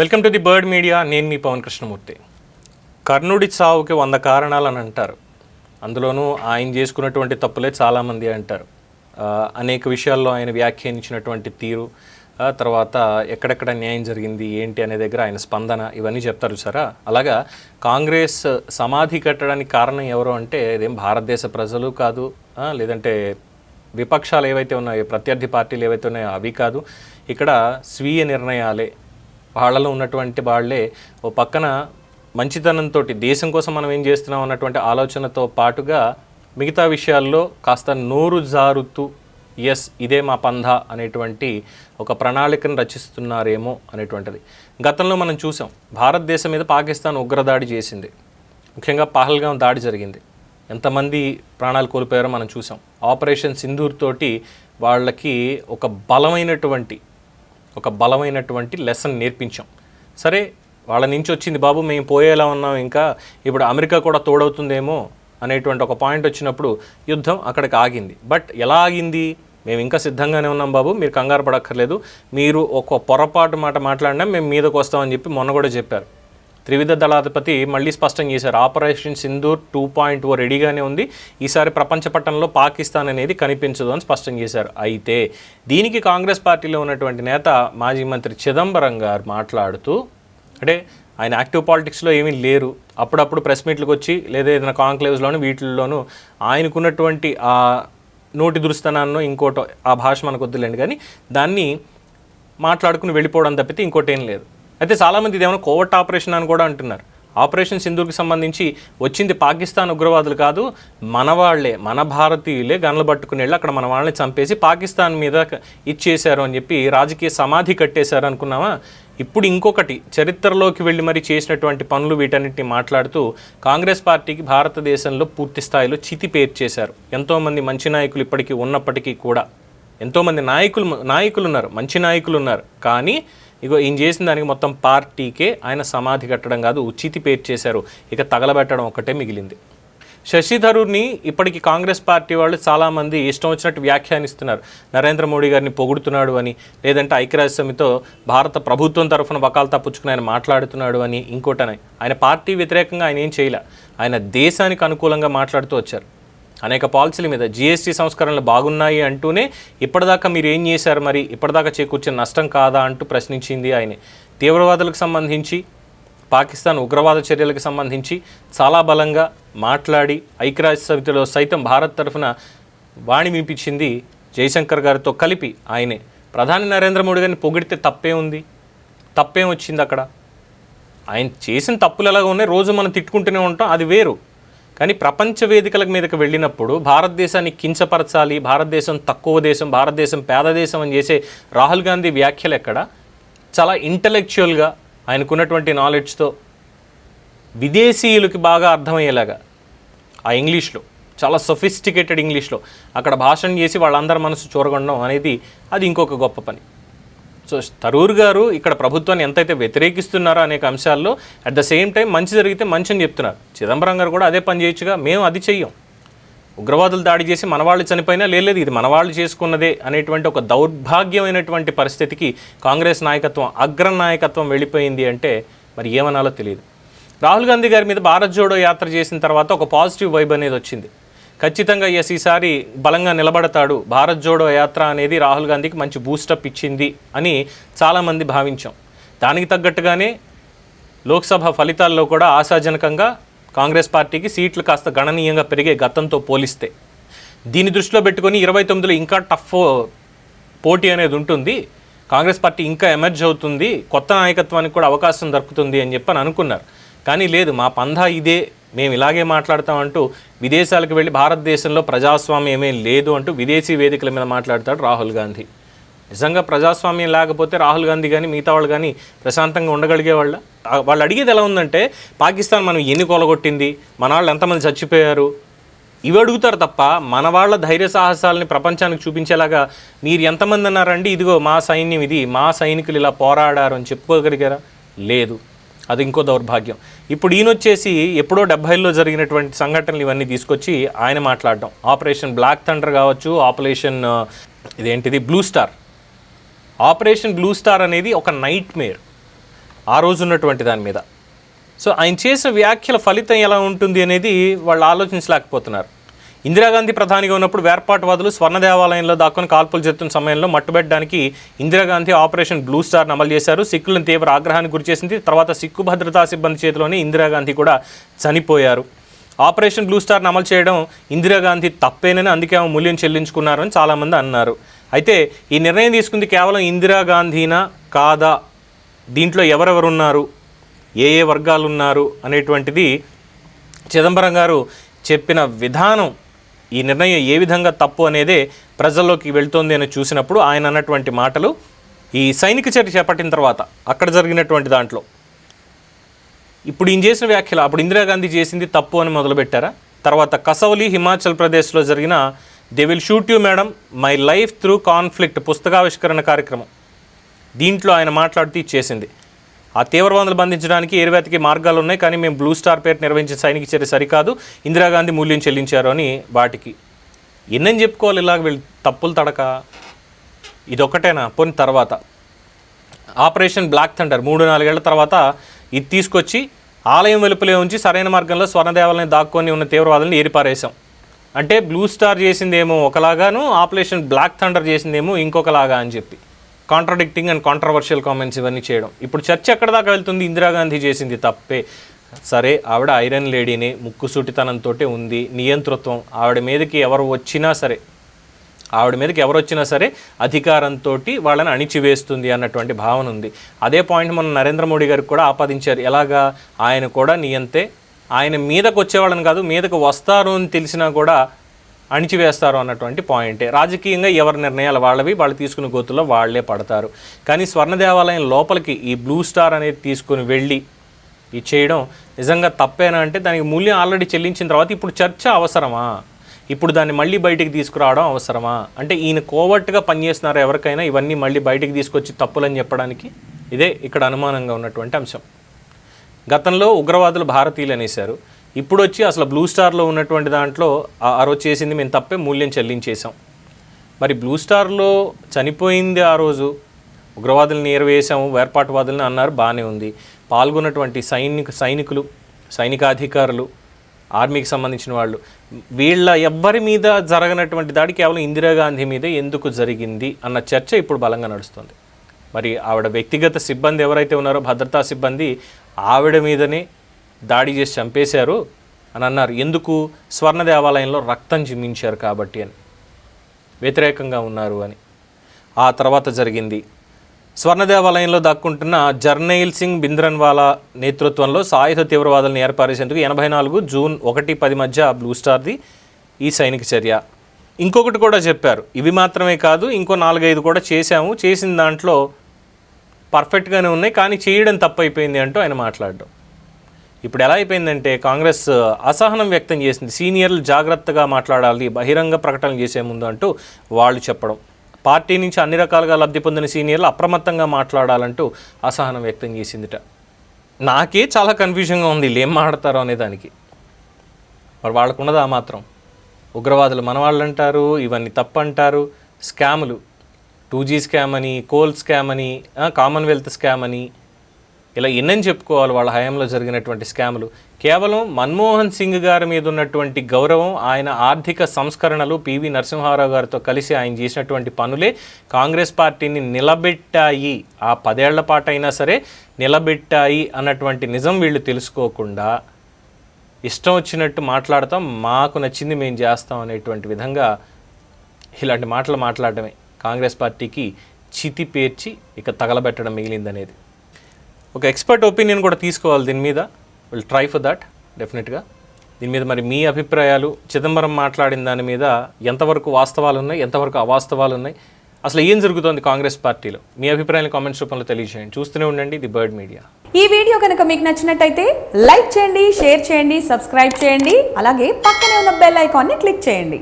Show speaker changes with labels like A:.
A: Welcome to the bird media నేను మీ పవన్ కృష్ణమూర్తి. కర్ణుడి చావుకి వంద కారణాలు అని అంటారు. అందులోనూ ఆయన చేసుకున్నటువంటి తప్పులే చాలామంది అంటారు. అనేక విషయాల్లో ఆయన వ్యాఖ్యానించినటువంటి తీరు తర్వాత ఎక్కడెక్కడ న్యాయం జరిగింది ఏంటి అనే దగ్గర ఆయన స్పందన ఇవన్నీ చెప్తారు సరా అలాగా కాంగ్రెస్ సమాధి కట్టడానికి కారణం ఎవరు అంటే ఇదేం భారతదేశ ప్రజలు కాదు లేదంటే విపక్షాలు ఏవైతే ఉన్నాయో ప్రత్యర్థి పార్టీలు ఏవైతే ఉన్నాయో అవి కాదు. ఇక్కడ స్వీయ నిర్ణయాలే వాళ్ళలో ఉన్నటువంటి వాళ్ళే ఓ పక్కన మంచితనంతో దేశం కోసం మనం ఏం చేస్తున్నాం అన్నటువంటి ఆలోచనతో పాటుగా మిగతా విషయాల్లో కాస్త నోరు జారుతూ ఎస్ ఇదే మా పంధ అనేటువంటి ఒక ప్రణాళికను రచిస్తున్నారేమో అనేటువంటిది. గతంలో మనం చూసాం భారతదేశం మీద పాకిస్తాన్ ఉగ్రదాడి చేసింది. ముఖ్యంగా పహల్గాం దాడి జరిగింది. ఎంతమంది ప్రాణాలు కోల్పోయారో మనం చూసాం. ఆపరేషన్ సింధూర్ తోటి వాళ్ళకి ఒక బలమైనటువంటి ఒక బలమైనటువంటి లెసన్ నేర్పించాం. సరే వాళ్ళ నుంచి వచ్చింది బాబు మేము పోయేలా ఉన్నాం ఇంకా ఇప్పుడు అమెరికా కూడా తోడవుతుందేమో అనేటువంటి ఒక పాయింట్ వచ్చినప్పుడు యుద్ధం అక్కడికి ఆగింది. బట్ ఎలా ఆగింది? మేము ఇంకా సిద్ధంగానే ఉన్నాం బాబు మీరు కంగారు పడక్కర్లేదు. మీరు ఒక పొరపాటు మాట మాట్లాడినా మేము మీదకు వస్తామని చెప్పి మొన్న కూడా చెప్పారు. త్రివిధ దళాధిపతి మళ్ళీ స్పష్టం చేశారు. ఆపరేషన్ సింధూర్ టూ పాయింట్ ఓ రెడీగానే ఉంది. ఈసారి ప్రపంచ పట్టణంలో పాకిస్తాన్ అనేది కనిపించదు అని స్పష్టం చేశారు. అయితే దీనికి కాంగ్రెస్ పార్టీలో ఉన్నటువంటి నేత మాజీ మంత్రి చిదంబరం గారు మాట్లాడుతూ అంటే ఆయన యాక్టివ్ పాలిటిక్స్లో ఏమీ లేరు. అప్పుడప్పుడు ప్రెస్ మీట్లకు వచ్చి లేదా ఏదైనా కాంక్లేవ్స్లోనూ వీటిల్లోనూ ఆయనకున్నటువంటి ఆ నోటి దురుస్తనాన్నో ఇంకోటో ఆ భాష మనకు వద్దులేండి కానీ దాన్ని మాట్లాడుకుని వెళ్ళిపోవడం తప్పితే ఇంకోటి ఏం లేదు. అయితే చాలామంది ఇదేమైనా కోవట్ ఆపరేషన్ అని కూడా అంటున్నారు. ఆపరేషన్ సింధూర్కి సంబంధించి వచ్చింది పాకిస్తాన్ ఉగ్రవాదులు కాదు మన వాళ్ళే మన భారతీయులే గన్లు పట్టుకుని వెళ్ళి అక్కడ మన వాళ్ళని చంపేసి పాకిస్తాన్ మీద ఇచ్చేశారు అని చెప్పి రాజకీయ సమాధి కట్టేశారు అనుకున్నామా ఇప్పుడు ఇంకొకటి చరిత్రలోకి వెళ్ళి మరి చేసినటువంటి పనులు వీటన్నిటిని మాట్లాడుతూ కాంగ్రెస్ పార్టీకి భారతదేశంలో పూర్తి స్థాయిలో చితి పేర్చేశారు ఎంతోమంది మంచి నాయకులు ఇప్పటికీ ఉన్నప్పటికీ కూడా. ఎంతోమంది నాయకులు నాయకులు ఉన్నారు మంచి నాయకులు ఉన్నారు కానీ ఇగో ఈయన చేసిన దానికి మొత్తం పార్టీకే ఆయన సమాధి కట్టడం కాదు ఉచితి పేరు చేశారు. ఇక తగలబెట్టడం ఒక్కటే మిగిలింది. శశి థరూర్ని ఇప్పటికి కాంగ్రెస్ పార్టీ వాళ్ళు చాలామంది ఇష్టం వచ్చినట్టు వ్యాఖ్యానిస్తున్నారు. నరేంద్ర మోడీ గారిని పొగుడుతున్నాడు అని లేదంటే ఐక్యరాజ్య సమితితో భారత ప్రభుత్వం తరఫున బకాలు తప్పుచుకుని ఆయన మాట్లాడుతున్నాడు అని ఇంకోటనే. ఆయన పార్టీ వ్యతిరేకంగా ఆయన ఏం చేయలే. ఆయన దేశానికి అనుకూలంగా మాట్లాడుతూ వచ్చారు. అనేక పాలసీల మీద జిఎస్టీ సంస్కరణలు బాగున్నాయి అంటూనే ఇప్పటిదాకా మీరు ఏం చేశారు మరి? ఇప్పటిదాకా చేకూర్చిన నష్టం కాదా అంటూ ప్రశ్నించింది ఆయనే. తీవ్రవాదులకు సంబంధించి పాకిస్తాన్ ఉగ్రవాద చర్యలకు సంబంధించి చాలా బలంగా మాట్లాడి ఐక్యరాజ్య సమితిలో సైతం భారత్ తరఫున వాణి వినిపించింది జయశంకర్ గారితో కలిపి ఆయనే. ప్రధాని నరేంద్ర మోడీ గారిని పొగిడితే తప్పే ఉంది? తప్పేం వచ్చింది అక్కడ? ఆయన చేసిన తప్పులు ఎలాగ ఉన్నాయి? రోజు మనం తిట్టుకుంటూనే ఉంటాం అది వేరు. కానీ ప్రపంచ వేదికల మీదకి వెళ్ళినప్పుడు భారతదేశాన్ని కించపరచాలి భారతదేశం తక్కువ దేశం భారతదేశం పేద దేశం అని చేసే రాహుల్ గాంధీ వ్యాఖ్యలు ఎక్కడ? చాలా ఇంటలెక్చువల్గా ఆయనకున్నటువంటి నాలెడ్జ్తో విదేశీయులకి బాగా అర్థమయ్యేలాగా ఆ ఇంగ్లీష్లో చాలా సొఫిస్టికేటెడ్ ఇంగ్లీష్లో అక్కడ భాషణ చేసి వాళ్ళందరి మనసు చూరగొనడం అనేది అది ఇంకొక గొప్ప పని. సో తరూర్ గారు ఇక్కడ ప్రభుత్వాన్ని ఎంతైతే వ్యతిరేకిస్తున్నారో అనేక అంశాల్లో అట్ ద సేమ్ టైం మంచి జరిగితే మంచి అని చెప్తున్నారు. చిదంబరం గారు కూడా అదే పని చేయొచ్చుగా మేము అది చెయ్యం. ఉగ్రవాదులు దాడి చేసి మన వాళ్ళు చనిపోయినా లేదు ఇది మన వాళ్ళు చేసుకున్నదే అనేటువంటి ఒక దౌర్భాగ్యమైనటువంటి పరిస్థితికి కాంగ్రెస్ నాయకత్వం అగ్ర నాయకత్వం వెళ్ళిపోయింది అంటే మరి ఏమనాలో తెలియదు. రాహుల్ గాంధీ గారి మీద భారత్ జోడో యాత్ర చేసిన తర్వాత ఒక పాజిటివ్ వైబ్ అనేది వచ్చింది. ఖచ్చితంగా ఎస్ ఈసారి బలంగా నిలబడతాడు. భారత్ జోడో యాత్ర అనేది రాహుల్ గాంధీకి మంచి బూస్టప్ ఇచ్చింది అని చాలామంది భావించాం. దానికి తగ్గట్టుగానే లోక్సభ ఫలితాల్లో కూడా ఆశాజనకంగా కాంగ్రెస్ పార్టీకి సీట్లు కాస్త గణనీయంగా పెరిగే గతంతో పోలిస్తే. దీన్ని దృష్టిలో పెట్టుకొని ఇరవై తొమ్మిదిలో ఇంకా టఫ్ పోటీ అనేది ఉంటుంది. కాంగ్రెస్ పార్టీ ఇంకా ఎమర్జ్ అవుతుంది. కొత్త నాయకత్వానికి కూడా అవకాశం దొరుకుతుంది అని చెప్పని అనుకున్నారు. కానీ లేదు మా పంధా ఇదే మేము ఇలాగే మాట్లాడతామంటూ విదేశాలకు వెళ్ళి భారతదేశంలో ప్రజాస్వామ్యం ఏమీ లేదు అంటూ విదేశీ వేదికల మీద మాట్లాడతాడు రాహుల్ గాంధీ. నిజంగా ప్రజాస్వామ్యం లేకపోతే రాహుల్ గాంధీ కానీ మిగతా వాళ్ళు కానీ ప్రశాంతంగా ఉండగలిగే వాళ్ళ వాళ్ళు అడిగేది ఎలా ఉందంటే పాకిస్తాన్ మనం ఎన్ని కొలగొట్టింది? మన వాళ్ళు ఎంతమంది చచ్చిపోయారు? ఇవి అడుగుతారు తప్ప మన వాళ్ళ ధైర్య సాహసాలని ప్రపంచానికి చూపించేలాగా మీరు ఎంతమంది అన్నారండి? ఇదిగో మా సైన్యం ఇది మా సైనికులు ఇలా పోరాడారు అని చెప్పుకోగలిగారా? లేదు. అది ఇంకో దౌర్భాగ్యం. ఇప్పుడు ఈయన వచ్చేసి ఎప్పుడో డెబ్బైలో జరిగినటువంటి సంఘటనలు ఇవన్నీ తీసుకొచ్చి ఆయన మాట్లాడడం. ఆపరేషన్ బ్లాక్ థండర్ కావచ్చు ఆపరేషన్ ఇదేంటిది? Blue star. Operation blue star అనేది ఒక నైట్ మేర్ ఆ రోజు ఉన్నటువంటి దాని మీద. సో ఆయన చేసిన వ్యాఖ్యల ఫలితం ఎలా ఉంటుంది అనేది వాళ్ళు ఆలోచించలేకపోతున్నారు. ఇందిరాగాంధీ ప్రధానిగా ఉన్నప్పుడు వేర్పాటువాదులు స్వర్ణ దేవాలయంలో దాక్కుని కాల్పులు జరుగుతున్న సమయంలో మట్టుబెట్టడానికి ఇందిరాగాంధీ ఆపరేషన్ బ్లూ స్టార్ అమలు చేశారు. సిక్కులను తీవ్ర ఆగ్రహానికి గురిచేసింది తర్వాత సిక్కు భద్రతా సిబ్బంది చేతిలోనే ఇందిరాగాంధీ కూడా చనిపోయారు. ఆపరేషన్ బ్లూ స్టార్ని అమలు చేయడం ఇందిరాగాంధీ తప్పేనని అందుకే ఆమె మూల్యం చెల్లించుకున్నారని చాలామంది అన్నారు. అయితే ఈ నిర్ణయం తీసుకుంది కేవలం ఇందిరాగాంధీనా కాదా? దీంట్లో ఎవరెవరున్నారు? ఏ ఏ వర్గాలు ఉన్నారు అనేటువంటిది చిదంబరం గారు చెప్పిన విధానం ఈ నిర్ణయం ఏ విధంగా తప్పు అనేదే ప్రజల్లోకి వెళ్తోంది అని చూసినప్పుడు ఆయన అన్నటువంటి మాటలు ఈ సైనిక చర్య చేపట్టిన తర్వాత అక్కడ జరిగినటువంటి దాంట్లో. ఇప్పుడు ఈయన చేసిన వ్యాఖ్యలు అప్పుడు ఇందిరాగాంధీ చేసింది తప్పు అని మొదలుపెట్టారా? తర్వాత కసౌలి హిమాచల్ ప్రదేశ్లో జరిగిన they will shoot you madam my life through conflict పుస్తకావిష్కరణ కార్యక్రమం. దీంట్లో ఆయన మాట్లాడుతూ చేసింది. ఆ తీవ్రవాదులు బంధించడానికి ఏరువేతకి మార్గాలు ఉన్నాయి కానీ మేము బ్లూ స్టార్ పేరు నిర్వహించిన సైనిక చర్య సరికాదు. ఇందిరాగాంధీ మూల్యం చెల్లించారు అని వాటికి. ఎన్నని చెప్పుకోవాలి ఇలాగ వీళ్ళు తప్పులు తడక? ఇదొక్కటేనా? పోని తర్వాత. ఆపరేషన్ బ్లాక్ థండర్ మూడు నాలుగేళ్ళ తర్వాత ఇది తీసుకొచ్చి ఆలయం వెలుపలే ఉంచి సరైన మార్గంలో స్వర్ణదేవాలని దాక్కొని ఉన్న తీవ్రవాదులను ఏరిపారేశాం. అంటే బ్లూ స్టార్ చేసిందేమో ఒకలాగాను ఆపరేషన్ బ్లాక్ థండర్ చేసిందేమో ఇంకొకలాగా అని చెప్పి. కాంట్రడిక్టింగ్ అండ్ కాంట్రవర్షియల్ కామెంట్స్ ఇవన్నీ చేయడం. ఇప్పుడు చర్చ ఎక్కడ దాకా వెళ్తుంది? ఇందిరాగాంధీ చేసింది తప్పే. సరే ఆవిడ ఐరన్ లేడీని ముక్కుసూటితనంతో ఉంది నియంతృత్వం. ఆవిడ మీదకి ఎవరు వచ్చినా సరే ఆవిడ మీదకి ఎవరు వచ్చినా సరే అధికారంతో వాళ్ళని అణిచివేస్తుంది అన్నటువంటి భావన ఉంది. అదే పాయింట్ మనం నరేంద్ర మోడీ గారికి కూడా ఆపాదించారు. ఎలాగా? ఆయన కూడా నియంతే. ఆయన మీదకు వచ్చేవాళ్ళని కాదు మీదకు వస్తారు అని తెలిసినా కూడా అణిచివేస్తారు అన్నటువంటి పాయింటే రాజకీయంగా ఎవరి నిర్ణయాలు వాళ్ళవి వాళ్ళు తీసుకున్న గోతుల్లో వాళ్ళే పడతారు. కానీ స్వర్ణ దేవాలయం లోపలికి ఈ బ్లూ స్టార్ అనేది తీసుకుని వెళ్ళి ఇది చేయడం నిజంగా తప్పేనా అంటే దానికి మూల్యం ఆల్రెడీ చెల్లించిన తర్వాత ఇప్పుడు చర్చ అవసరమా? ఇప్పుడు దాన్ని మళ్ళీ బయటికి తీసుకురావడం అవసరమా? అంటే ఈయన కోవట్టుగా పనిచేస్తున్నారు ఎవరికైనా ఇవన్నీ మళ్ళీ బయటికి తీసుకొచ్చి తప్పులని చెప్పడానికి ఇదే ఇక్కడ అనుమానంగా ఉన్నటువంటి అంశం. గతంలో ఉగ్రవాదులు భారతీయులు అనేశారు ఇప్పుడు వచ్చి అసలు బ్లూ స్టార్లో ఉన్నటువంటి దాంట్లో ఆ రోజు చేసింది మేము తప్పే మూల్యం చెల్లించేసాం మరి బ్లూ స్టార్లో చనిపోయింది ఆ రోజు ఉగ్రవాదుల్ని ఏరవేశాము వేర్పాటువాదుల్ని అన్నారు బాగానే ఉంది. పాల్గొన్నటువంటి సైనిక సైనికులు సైనికాధికారులు ఆర్మీకి సంబంధించిన వాళ్ళు వీళ్ళ ఎవ్వరి మీద జరగనటువంటి దాడి కేవలం ఇందిరాగాంధీ మీదే ఎందుకు జరిగింది అన్న చర్చ ఇప్పుడు బలంగా నడుస్తుంది. మరి ఆవిడ వ్యక్తిగత సిబ్బంది ఎవరైతే ఉన్నారో భద్రతా సిబ్బంది ఆవిడ మీదనే దాడి చేసి చంపేశారు అని అన్నారు. ఎందుకు? స్వర్ణ దేవాలయంలో రక్తం జిమ్మించారు కాబట్టి అని. వ్యతిరేకంగా ఉన్నారు అని. ఆ తర్వాత జరిగింది. స్వర్ణ దేవాలయంలో దాక్కుంటున్న జర్నైల్ సింగ్ బింద్రన్వాలా నేతృత్వంలో సాయుధ తీవ్రవాదులను ఏర్పరిచేందుకు ఎనభై నాలుగు జూన్ ఒకటి పది మధ్య బ్లూ స్టార్ది ఈ సైనిక చర్య. ఇంకొకటి కూడా చెప్పారు. ఇవి మాత్రమే కాదు ఇంకో నాలుగైదు కూడా చేశాము. చేసిన దాంట్లో పర్ఫెక్ట్గానే ఉన్నాయి కానీ చేయడం తప్పైపోయింది అంటూ ఆయన మాట్లాడడం. ఇప్పుడు ఎలా అయిపోయిందంటే కాంగ్రెస్ అసహనం వ్యక్తం చేసింది. సీనియర్లు జాగ్రత్తగా మాట్లాడాలి బహిరంగ ప్రకటనలు చేసే ముందు అంటూ వాళ్ళు చెప్పడం. పార్టీ నుంచి అన్ని రకాలుగా లబ్ధి పొందిన సీనియర్లు అప్రమత్తంగా మాట్లాడాలంటూ అసహనం వ్యక్తం చేసిందిట. నాకే చాలా కన్ఫ్యూజన్గా ఉంది ఏం మాట్లాడతారో అనే దానికి. మరి వాళ్ళకున్నదా ఆ మాత్రం? ఉగ్రవాదులు మనవాళ్ళు అంటారు ఇవన్నీ తప్పు అంటారు స్కాములు. టూ జీ స్కామ్ అని కోల్ స్కామ్ అని కామన్వెల్త్ స్కామ్ అని ఇలా ఎన్నని చెప్పుకోవాలి వాళ్ళ హయాంలో జరిగినటువంటి స్కాములు? కేవలం మన్మోహన్ సింగ్ గారి మీద ఉన్నటువంటి గౌరవం ఆయన ఆర్థిక సంస్కరణలు పివి నరసింహారావు గారితో కలిసి ఆయన చేసినటువంటి పనులే కాంగ్రెస్ పార్టీని నిలబెట్టాయి. ఆ పదేళ్ళ పాటు అయినా సరే నిలబెట్టాయి అన్నటువంటి నిజం వీళ్ళు తెలుసుకోకుండా ఇష్టం వచ్చినట్టు మాట్లాడతాం మాకు నచ్చింది మేము చేస్తాం అనేటువంటి విధంగా ఇలాంటి మాటలు మాట్లాడటమే కాంగ్రెస్ పార్టీకి చితి పేర్చి ఇక తగలబెట్టడం మిగిలిందనేది. ఒక ఎక్స్పర్ట్ ఒపీనియన్ కూడా తీసుకోవాలి దీని మీద. విల్ ట్రై ఫర్ దట్ డెఫినెట్గా దీని మీద మరి మీ అభిప్రాయాలు చిదంబరం మాట్లాడిన దాని మీద ఎంతవరకు వాస్తవాలు ఉన్నాయి ఎంతవరకు అవాస్తవాలు ఉన్నాయి అసలు ఏం జరుగుతోంది కాంగ్రెస్ పార్టీలో? మీ అభిప్రాయాలు కామెంట్స్ రూపంలో తెలియజేయండి. చూస్తూనే ఉండండి ది బర్డ్ మీడియా.
B: ఈ వీడియో కనుక మీకు నచ్చినట్టయితే లైక్ చేయండి షేర్ చేయండి సబ్స్క్రైబ్ చేయండి అలాగే పక్కనే ఉన్న బెల్ ఐకాన్ని క్లిక్ చేయండి.